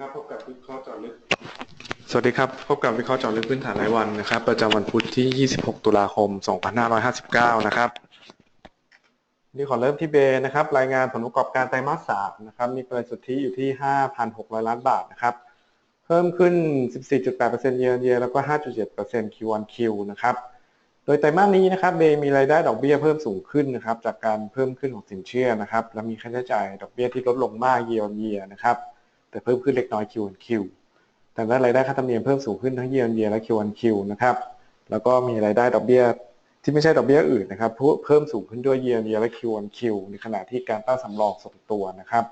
ครับพบกับวิเคราะห์เจาะลึก สวัสดีครับพบกับวิเคราะห์เจาะลึกพื้นฐานรายวันนะครับ ประจำวันพุธที่ 26 ตุลาคม 2559 นะครับนี่ขอเริ่มที่เบนะครับ รายงานผลประกอบการไตรมาส3นะครับ มีกำไรสุทธิอยู่ที่ 5,600 ล้านบาทนะครับ เพิ่มขึ้น 14.8%เยนเยแล้วก็ 5.7% Q on Q นะครับ โดยไตรมาสนี้นะครับเบมีรายได้ดอกเบี้ยเพิ่มสูงขึ้นนะครับ จากการเพิ่มขึ้นของสินเชื่อนะครับ และมีค่าใช้จ่ายดอกเบี้ยที่ลดลงมากเยนเยนะครับ แต่เพิ่มขึ้นเล็กน้อย Q on Q แต่ได้รายได้ค่าธรรมเนียมเพิ่มสูงขึ้นทั้ง year on year และ Q on Q นะครับแล้วก็มีรายได้ดอกเบี้ยที่ไม่ใช่ดอกเบี้ยอื่นนะครับเพิ่มสูงขึ้นด้วย year on year และ Q on Q ในขณะที่การตั้งสำรองส่งตัวนะครับ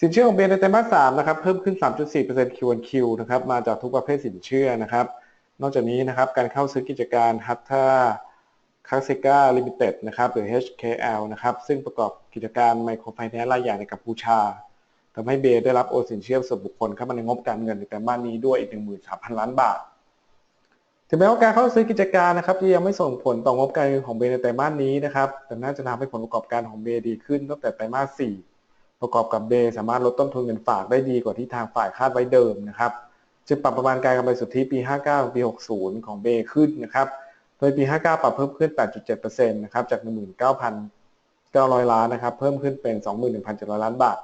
สินเชื่อของเบนในไตรมาส3นะครับเพิ่มขึ้น 3.4% Q on Q นะครับมาจากทุกประเภทสินเชื่อนะครับนอกจากนี้นะครับการเข้าซื้อกิจการฮัตตาคาซิก้าลิมิเต็ดนะครับหรือ HKL นะครับซึ่งประกอบกิจการไมโครไฟแนนซ์รายใหญ่ในกัมพูชา ทำให้เบได้รับโอนสินเชื่อส่วนบุคคลเข้ามาในงบการเงินในแต่บ้านนี้ด้วยอีก 13,000 ล้านบาท ถึงแม้ว่าการเข้าซื้อกิจการนะครับจะยังไม่ส่งผลต่องบการเงินของเบในไตรมาสนี้นะครับ แต่น่าจะทำให้ผลประกอบการของเบดีขึ้นตั้งแต่ไตรมาส 4 ประกอบกับเบสามารถลดต้นทุนเงินฝากได้ดีกว่าที่ทางฝ่ายคาดไว้เดิมนะครับ จึงปรับประมาณการกำไรสุทธิปี 59 ปี 60 ของเบขึ้นนะครับ โดยปี 59 ปรับเพิ่มขึ้น 8.7%นะครับ จาก 19,900 ล้านนะครับ เพิ่มขึ้นเป็น 21,700 ล้านบาท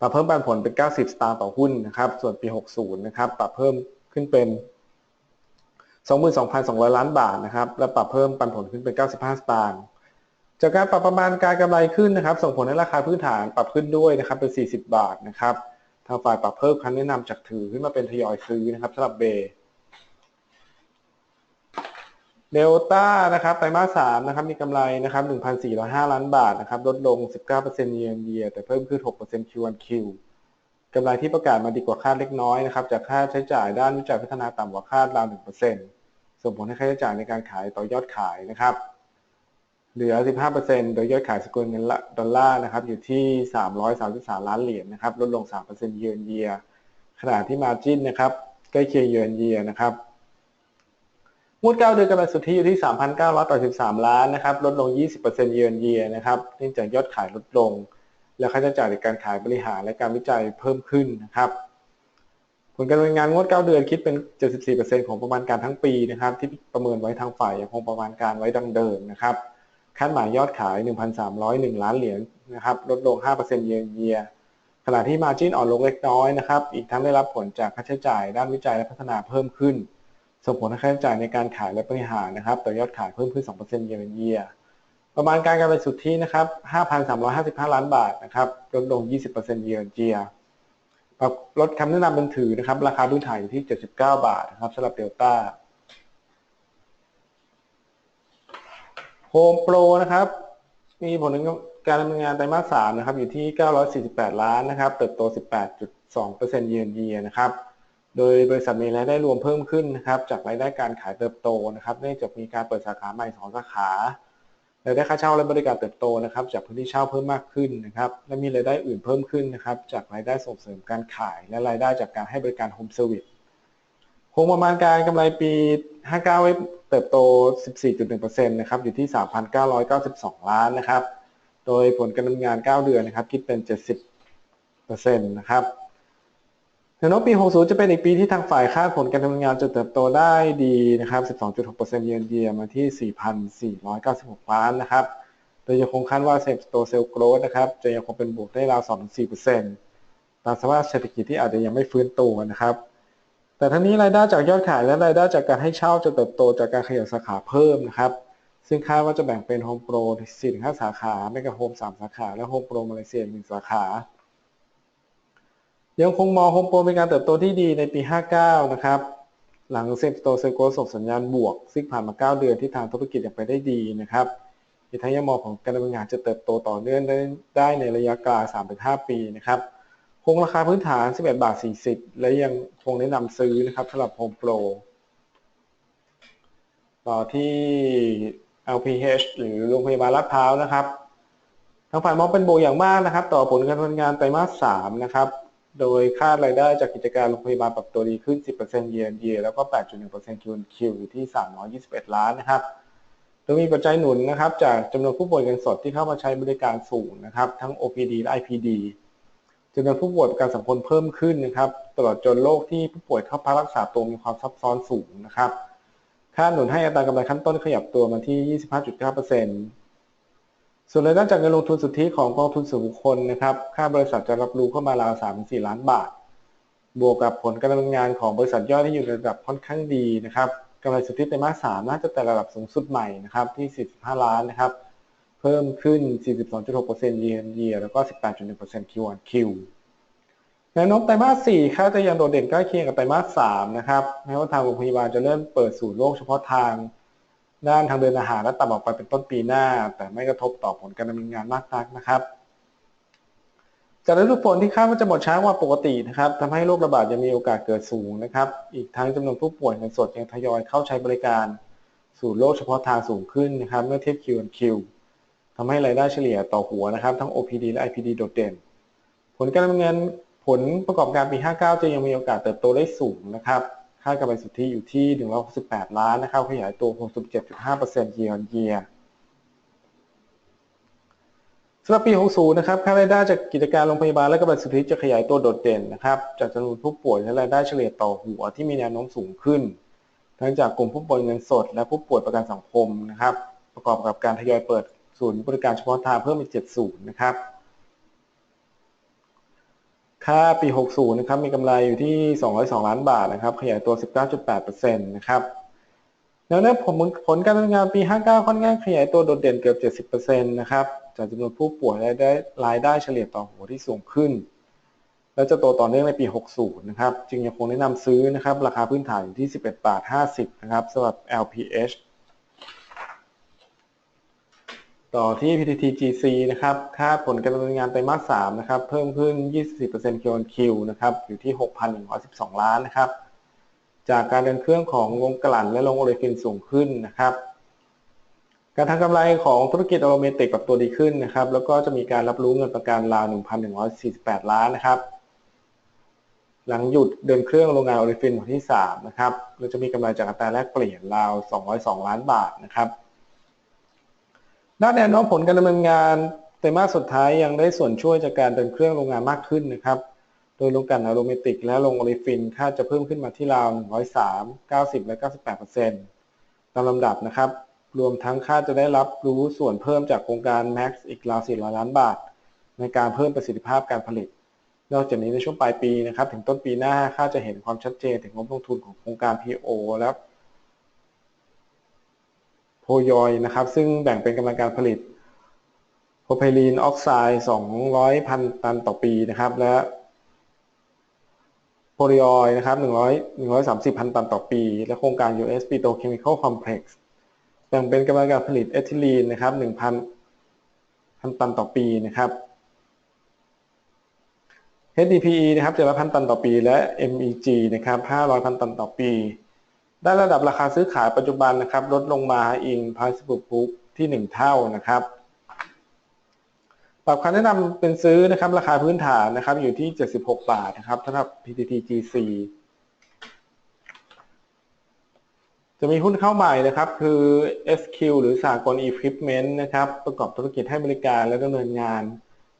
ปรับเพิ่มปันผลเป็น 90 สตางค์ต่อหุ้นนะครับ ส่วนปี 60 นะครับ ปรับเพิ่มขึ้นเป็น 22,200 ล้านบาทนะครับ และปรับเพิ่มปันผลขึ้นเป็น 95 สตางค์ จากการปรับประมาณการกำไรขึ้นนะครับ ส่งผลให้ราคาพื้นฐานปรับขึ้นด้วยนะครับเป็น 40 บาทนะครับ ทางฝ่ายปรับเพิ่มคำแนะนำจากถือขึ้นมาเป็นทยอยซื้อนะครับสำหรับเบ เดลต้านะครับไตรมาส3นะครับมีกำไรนะครับ1,405 ล้านบาทนะครับลดลง 19%เยียร์เยียแต่เพิ่มขึ้น 6% Q on Q กำไรที่ประกาศมาดีกว่าคาดเล็กน้อยนะครับจากค่าใช้จ่ายด้านวิจัยพัฒนาต่ำกว่าคาดราว 1%ส่งผลให้ค่าใช้จ่ายในการขายต่อยอดขายนะครับเหลือ 15%โดยยอดขายสกุลเงินดอลลาร์นะครับอยู่ที่ 333 ล้านเหรียญนะครับลดลง3%เยียร์เยียขณะที่มาจินนะครับใกล้เคียงเยียร์เยียนะครับ งวด9เดือนกำไรสุทธิอยู่ที่ 3,983 ล้านนะครับ ลดลง 20%เยือนเยียนะครับเนื่องจากยอดขายลดลง และค่าใช้จ่ายในการขายบริหารและการวิจัยเพิ่มขึ้นนะครับ ผลการดำเนินงานงวด 9 เดือนคิดเป็น 74%ของประมาณการทั้งปีนะครับ ที่ประเมินไว้ทางฝ่ายยังคงประมาณการไว้ดังเดิมนะครับ คาดหมายยอดขาย 1,301 ล้านเหรียญนะครับ ลดลง 5%เยือนเยียขณะที่มาจิ้นอ่อนลงเล็กน้อยนะครับ อีกทั้งได้รับผลจากค่าใช้จ่ายด้านวิจัยและพัฒนาเพิ่มขึ้น ส่งผลให้ค่าใช้จ่ายในการขายและบริหารนะครับต่อยอดขายเพิ่มขึ้น 2%เยนเยียประมาณการกำไรสุทธินะครับ 5,355 ล้านบาทนะครับลดลง 20%เยนเยียปรับลดคำแนะนำเป็นถือนะครับ ราคาพื้นฐานอยู่ที่ 79 บาทนะครับสำหรับเดลต้าโฮมโปรนะครับ มีผลการดำเนินงานไตรมาส3นะครับ อยู่ที่ 948 ล้านนะครับ เติบโต 18.2%เยนเยียนะครับ โดยบริษัทมีรายได้รวมเพิ่มขึ้นนะครับ จากรายได้การขายเติบโตนะครับเนื่องจากมีการเปิดสาขาใหม่2สาขารายได้ค่าเช่าและบริการเติบโตนะครับ จากพื้นที่เช่าเพิ่มมากขึ้นนะครับ และมีรายได้อื่นเพิ่มขึ้นนะครับ จากรายได้ส่งเสริมการขาย และรายได้จากการให้บริการโฮมเซอร์วิสคงประมาณการกำไรปี 59 ไว้เติบโต 14.1%นะครับอยู่ที่ 3,992 ล้านนะครับ โดยผลการดำเนินงาน 9 เดือนนะครับคิดเป็น 70%นะครับ แนวโน้มปี 60 จะเป็นอีกปีที่ทางฝ่ายคาดผลการดำเนินงานจะเติบโตได้ดีนะครับ 12.6%เยือนเยียมาที่ 4,496 ล้านนะครับ โดยยังคงคาดว่าเซฟโตเซลโกรดนะครับ จะยังคงเป็นบวกได้ราว 2-4%ตามสภาพเศรษฐกิจที่อาจจะยังไม่ฟื้นตัวนะครับ แต่ทั้งนี้รายได้จากยอดขายและรายได้จากการให้เช่าจะเติบโตจากการขยายสาขาเพิ่มนะครับ ซึ่งคาดว่าจะแบ่งเป็นโฮมโปร 4-5 สาขา เมกะโฮม 3 สาขา และโฮมโปรมาเลเซีย 1 สาขา ยังคงมองโฮมโปรเป็นการเติบโตที่ดีในปี 59 นะครับ หลังเซ็นโตเซโกส่งสัญญาณบวก ซึ่งผ่านมา 9 เดือนที่ทางธุรกิจยังไปได้ดีนะครับอีกทั้งยังมองของการดำเนินงานจะเติบโตต่อเนื่องได้ในระยะกลาง 3-5 ปีนะครับ คงราคาพื้นฐาน 11 บาท 40 และยังคงแนะนำซื้อนะครับสำหรับโฮมโปรต่อที่ LPH หรือโรงพยาบาลลาดพร้าวนะครับ ทางฝ่ายมองเป็นโบอย่างมากนะครับ ต่อผลการดำเนินงานไตรมาส 3 นะครับ โดยคาดรายได้จากกิจการโรงพยาบาลปรับตัวดีขึ้น 10%เยียร์เยียแล้วก็ 8.1%คิวคิวอยู่ที่ 321 ล้านนะครับโดยมีปัจจัยหนุนนะครับ จากจำนวนผู้ป่วยเงินสดที่เข้ามาใช้บริการสูงนะครับ ทั้ง OPD และ IPD จำนวนผู้ป่วยประกันสังคมเพิ่มขึ้นนะครับ ตลอดจนโรคที่ผู้ป่วยเข้าพักรักษาตัวมีความซับซ้อนสูงนะครับ ค่าหนุนให้อัตรากำไรขั้นต้นขยับตัวมาที่ 25.9% ส่วนรายได้จากเงินลงทุนสุทธิของกองทุนส่วนบุคคลนะครับ ค่าบริษัทจะรับรู้เข้ามาราว3-4 ล้านบาท บวกกับผลการดำเนินงานของบริษัทย่อยที่อยู่ในระดับค่อนข้างดีนะครับกำไรสุทธิไตรมาส3น่าจะแต่ระดับสูงสุดใหม่นะครับที่ 45 ล้านนะครับ เพิ่มขึ้น 42.6% year on year แล้วก็ 18.1% Q on Q แนวโน้มไตรมาส4ค่าจะยังโดดเด่นใกล้เคียงกับไตรมาส3นะครับแม้ว่าทางโรงพยาบาลจะเริ่มเปิดศูนย์โรคเฉพาะทาง ด้านทางเดินอาหารและตับออกไปเป็นต้นปีหน้า แต่ไม่กระทบต่อผลการดำเนินงานมากนักนะครับจากฤดูฝนที่คาดว่าจะหมดช้ากว่าปกตินะครับทำให้โรคระบาดยังมีโอกาสเกิดสูงนะครับ อีกทั้งจำนวนผู้ป่วยเงินสดยังทยอยเข้าใช้บริการศูนย์โรคเฉพาะทางสูงขึ้นนะครับ เมื่อเทียบ Q on Q ทำให้รายได้เฉลี่ยต่อหัวนะครับ ทั้ง OPD และ IPD โดดเด่น ผลการดำเนินผลประกอบการปี 59 จะยังมีโอกาสเติบโตได้สูงนะครับ ค่ากำไรสุทธิอยู่ที่ 168 ล้านนะครับขยายตัว 67.5% year on year สำหรับปี 60 นะครับ ค่ารายได้จากกิจการโรงพยาบาลและกำไรสุทธิจะขยายตัวโดดเด่นนะครับ จากจำนวนผู้ป่วยและรายได้เฉลี่ยต่อหัวที่มีแนวโน้มสูงขึ้น ทั้งจากกลุ่มผู้ป่วยเงินสด และผู้ป่วยประกันสังคมนะครับ ประกอบกับการทยอยเปิดศูนย์บริการเฉพาะทางเพิ่มอีก7ศูนย์นะครับ ค่าปี 60 นะครับ มีกำไรอยู่ที่ 202 ล้านบาทนะครับ ขยายตัว 19.8%นะครับแล้วในผลผลการดำเนินงานปี 59 ค่อนข้างขยายตัวโดดเด่นเกือบ 70%นะครับ จากจำนวนผู้ป่วยรายได้รายได้เฉลี่ยต่อหัวที่สูงขึ้น และจะโตต่อเนื่องในปี 60 นะครับ จึงยังคงแนะนำซื้อนะครับ ราคาพื้นฐานอยู่ที่ 11 บาท 50 นะครับสำหรับ LPH ต่อที่ PTTGC นะครับค่าผลการดำเนินงานไตรมาส3นะครับ เพิ่มขึ้น 24% Q on Q นะครับ อยู่ที่ 6,112 ล้านนะครับ จากการเดินเครื่องของโรงกลั่นและโรงโอเลฟินสูงขึ้นนะครับ การทำกำไรของธุรกิจอโรเมติกปรับตัวดีขึ้นนะครับ แล้วก็จะมีการรับรู้เงินประกันราว 1,148 ล้านนะครับ หลังหยุดเดินเครื่องโรงงานโอเลฟินวันที่ 3 นะครับ เราจะมีกำไรจากอัตราแลกเปลี่ยนราว 202 ล้านบาทนะครับ ด้านแนวโน้มผลการดำเนินงานไตรมาสสุดท้ายยังได้ส่วนช่วยจากการเดินเครื่องโรงงานมากขึ้นนะครับ โดยโรงกลั่นอะโรเมติกและโรงโอลิฟินค่าจะเพิ่มขึ้นมาที่ราว 103 90 และ 98%ตามลำดับนะครับ รวมทั้งค่าจะได้รับรู้ส่วนเพิ่มจากโครงการ Max อีกราว 400 ล้านบาท ในการเพิ่มประสิทธิภาพการผลิต นอกจากนี้ในช่วงปลายปีนะครับ ถึงต้นปีหน้าค่าจะเห็นความชัดเจนถึงงบลงทุนของโครงการ PO และ โพยอยนะครับ ซึ่งแบ่งเป็นกำลังการผลิตโพไพลีนออกไซด์200พันตันต่อปีนะครับ และโพลีออยนะครับ100 130พันตันต่อปี และโครงการ US Petrochemical Complex แบ่งเป็นกำลังการผลิตเอทิลีนนะครับ1,000พันตันต่อปีนะครับ HDPE นะครับ700พันตันต่อปี และ MEG นะครับ500พันตันต่อปี ได้ระดับราคาซื้อขายปัจจุบันนะครับ ลดลงมาอิง price book book ที่ 1 เท่านะครับปรับคำแนะนำเป็นซื้อนะครับ ราคาพื้นฐานนะครับ อยู่ที่ 76 บาทนะครับสำหรับ PTTGC จะมีหุ้นเข้าใหม่นะครับ คือ SQ หรือสากล Equipment นะครับ ประกอบธุรกิจให้บริการและดำเนินงาน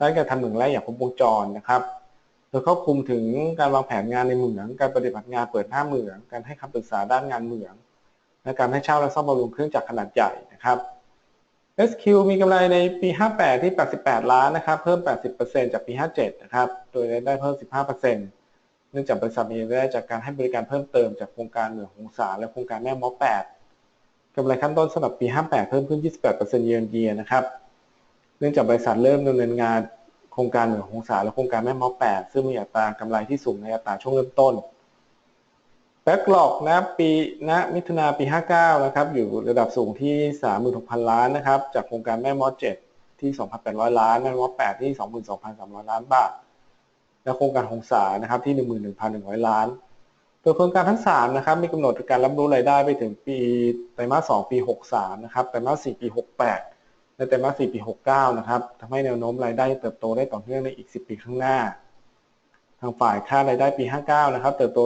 ด้านการทำเหมืองแร่อย่างครบวงจรนะครับ โดยครอบคลุมถึงการวางแผนงานในเหมือง การปฏิบัติงานเปิดหน้าเหมือง การให้คำปรึกษาด้านงานเหมือง และการให้เช่าและซ่อมบำรุงเครื่องจักรขนาดใหญ่นะครับ SQ มีกำไรในปี 58 ที่ 88 ล้านนะครับ เพิ่ม 80%จากปี 57 นะครับ โดยได้เพิ่ม 15%เนื่องจากบริษัทมีรายได้จากการให้บริการเพิ่มเติมจากโครงการเหมืองหงสาและโครงการแม่มอ8กำไรขั้นต้นสำหรับปี 58 เพิ่มขึ้น 28%เยือนเยียนะครับ เนื่องจากบริษัทเริ่มดำเนินงาน ครงการเหนือหงสาและโครงการแม่มอแปดซึ่งมีอัตรากำไรที่สูงในอัตราช่วงเริ่มต้นแบ็กหลอกนะปีณมิถุนาปี 59 นะครับอยู่ระดับสูงที่ 36,000 ล้านนะครับจากโครงการแม่มอ7ที่ 2,800 ล้านแม่มอ8ที่ 22,300 ล้านบาท และโครงการหงสานะครับที่ 11,100 ล้าน โดยโครงการทั้ง 3 นะครับมีกำหนดการรับรู้รายได้ไปถึงปีไตรมาส 2 ปี 63 นะครับไตรมาส 4 ปี 68 ในไตรมาส4ปี 69 นะครับทำให้แนวโน้มรายได้เติบโตได้ต่อเนื่องในอีก 10 ปีข้างหน้า ทางฝ่ายค่ารายได้ปี 59 นะครับ เติบโต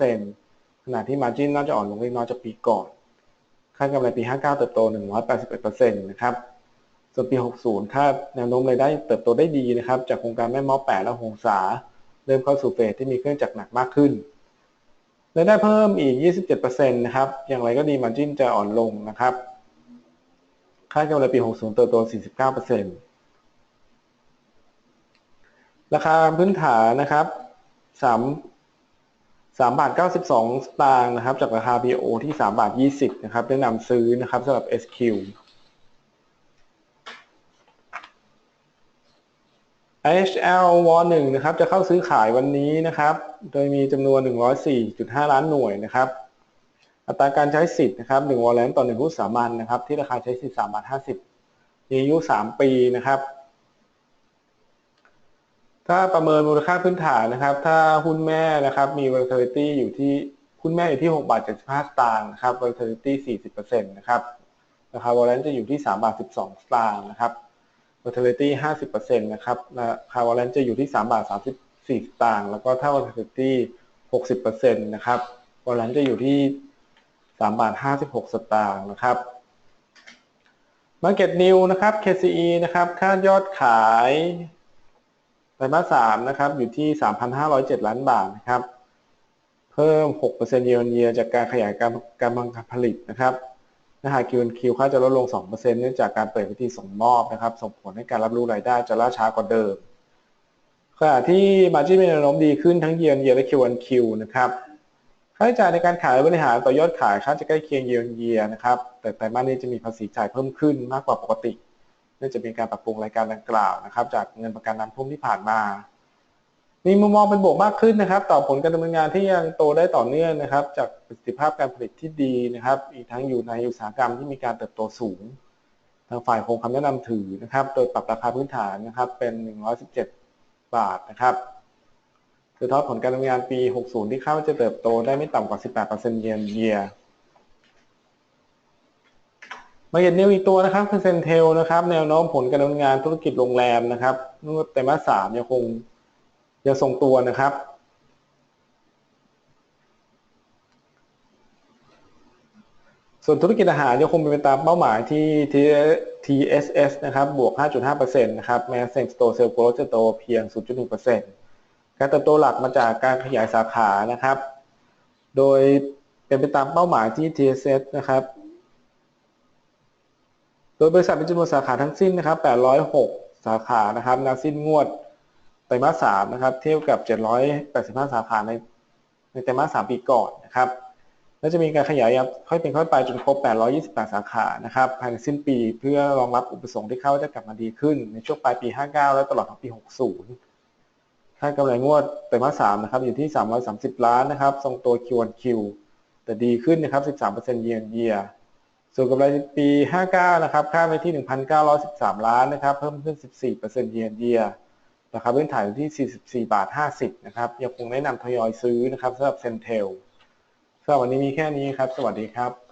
42%ขณะที่ Margin น่าจะอ่อนลงเล็กน้อยจากปีก่อน ค่ากำไรปี 59 เติบโต 181%นะครับส่วนปี 60 ค่าแนวโน้มรายได้เติบโตได้ดีนะครับ จากโครงการแม่ม้อแปดและหงสาเริ่มเข้าสู่เฟสที่มีเครื่องจักรหนักมากขึ้นรายได้เพิ่มอีก 27%นะครับ อย่างไรก็ดีมาจิ้นจะอ่อนลงนะครับ ค่ากำไรปี 60 เติบโต 49%ราคาพื้นฐานนะครับ3 3บาท 92 สตางค์นะครับ จากราคา BO ที่ 3 บาท 20 นะครับแนะนำซื้อนะครับสำหรับ SQ IHL w 1นะครับจะเข้าซื้อขายวันนี้นะครับ โดยมีจำนวน 104.5 ล้านหน่วยนะครับ อัตราการใช้สิทธิ์นะครับ1วอลเลนต่อ1หุ้นสามัญนะครับ ที่ราคาใช้สิทธิ์3บาท50มีอายุ3ปีนะครับ ถ้าประเมินมูลค่าพื้นฐานนะครับ ถ้าหุ้นแม่นะครับ มี volatility อยู่ที่หุ้นแม่อยู่ที่6บาท75สตางค์นะครับ volatility 40%นะครับราคาวอลเลนจะอยู่ที่3บาท12สตางค์นะครับ volatility 50%นะครับราคาวอลเลนจะอยู่ที่3บาท34สตางค์แล้วก็ถ้า volatility 60%นะครับวอลเลนจะอยู่ที่ 3บาท56 สตางค์นะครับ Market New นะครับ KCE นะครับค่ายอดขายไตรมาส3นะครับอยู่ที่ 3,507 ล้านบาทนะครับ เพิ่ม6% year on year จากการขยายการการบังคับผลิตนะครับนะฮะ Q&Q ค่าจะลดลง 2%เนื่องจากการเปิดวิธีส่งมอบนะครับ ส่งผลให้การรับรู้รายได้จะล่าช้ากว่าเดิมขณะที่ Margin มีแนวโน้มดีขึ้นทั้ง Year on Year และ Q&Q นะครับ ค่าใช้จ่ายในการขายบริหารต่อยอดขายค่าจะใกล้เคียง Year on Year นะครับ แต่ไตรมาสนี้จะมีภาษีจ่ายเพิ่มขึ้นมากกว่าปกติ เนื่องจากมีการปรับปรุงรายการดังกล่าวนะครับ จากเงินประกันน้ำท่วมที่ผ่านมา มีมุมมองเป็นบวกมากขึ้นนะครับ ต่อผลการดำเนินงานที่ยังโตได้ต่อเนื่องนะครับ จากประสิทธิภาพการผลิตที่ดีนะครับ อีกทั้งอยู่ในอุตสาหกรรมที่มีการเติบโตสูง ทางฝ่ายคงคำแนะนำถือนะครับ โดยปรับราคาพื้นฐานนะครับเป็น 117 บาทนะครับือทอดผลการดำเนินงานปี 60 ที่คาดว่าจะเติบโตได้ไม่ต่ำกว่า 18%เยนเยียมาเห็นนิวอีกตัวนะครับคือเซนเทลนะครับแนวโน้มผลการดำเนินงานธุรกิจโรงแรมนะครับนแต่มาสามยังคงยังทรงตัวนะครับ ส่วนธุรกิจอาหารยังคงเป็นตามเป้าหมายที่ TSS นะครับบวก 5.5%นะครับแม้เซ็นสโตเซลโกลจะโตเพียง 0.1% การเติบโตหลักมาจากการขยายสาขานะครับ โดยเป็นไปตามเป้าหมายที่ TSS นะครับ โดยบริษัทมีจำนวนสาขาทั้งสิ้นนะครับ 806 สาขานะครับนาสิ้นงวดไตรมาสสามนะครับ เทียบกับ 785 สาขาในในไตรมาสสามปีก่อนนะครับ และจะมีการขยายค่อยเป็นค่อยไปจนครบ 828 สาขานะครับ ภายในสิ้นปีเพื่อรองรับอุปสงค์ที่เข้าจะกลับมาดีขึ้น ในช่วงปลายปี 59 และตลอดทั้งปี 60 ค่ากำไรงวดไตรมาสสามนะครับอยู่ที่ 330 ล้านนะครับทรงตัว Q1Q แต่ดีขึ้นนะครับ 13% year on year ส่วนกำไรปี 59 นะครับคาดไปที่ 1,913 ล้านนะครับเพิ่มขึ้น 14% year on year ราคาพื้นฐานอยู่ที่ 44 บาท 50 นะครับยังคงแนะนำทยอยซื้อนะครับสำหรับเซนเทลสำหรับวันนี้มีแค่นี้ครับ สวัสดีครับ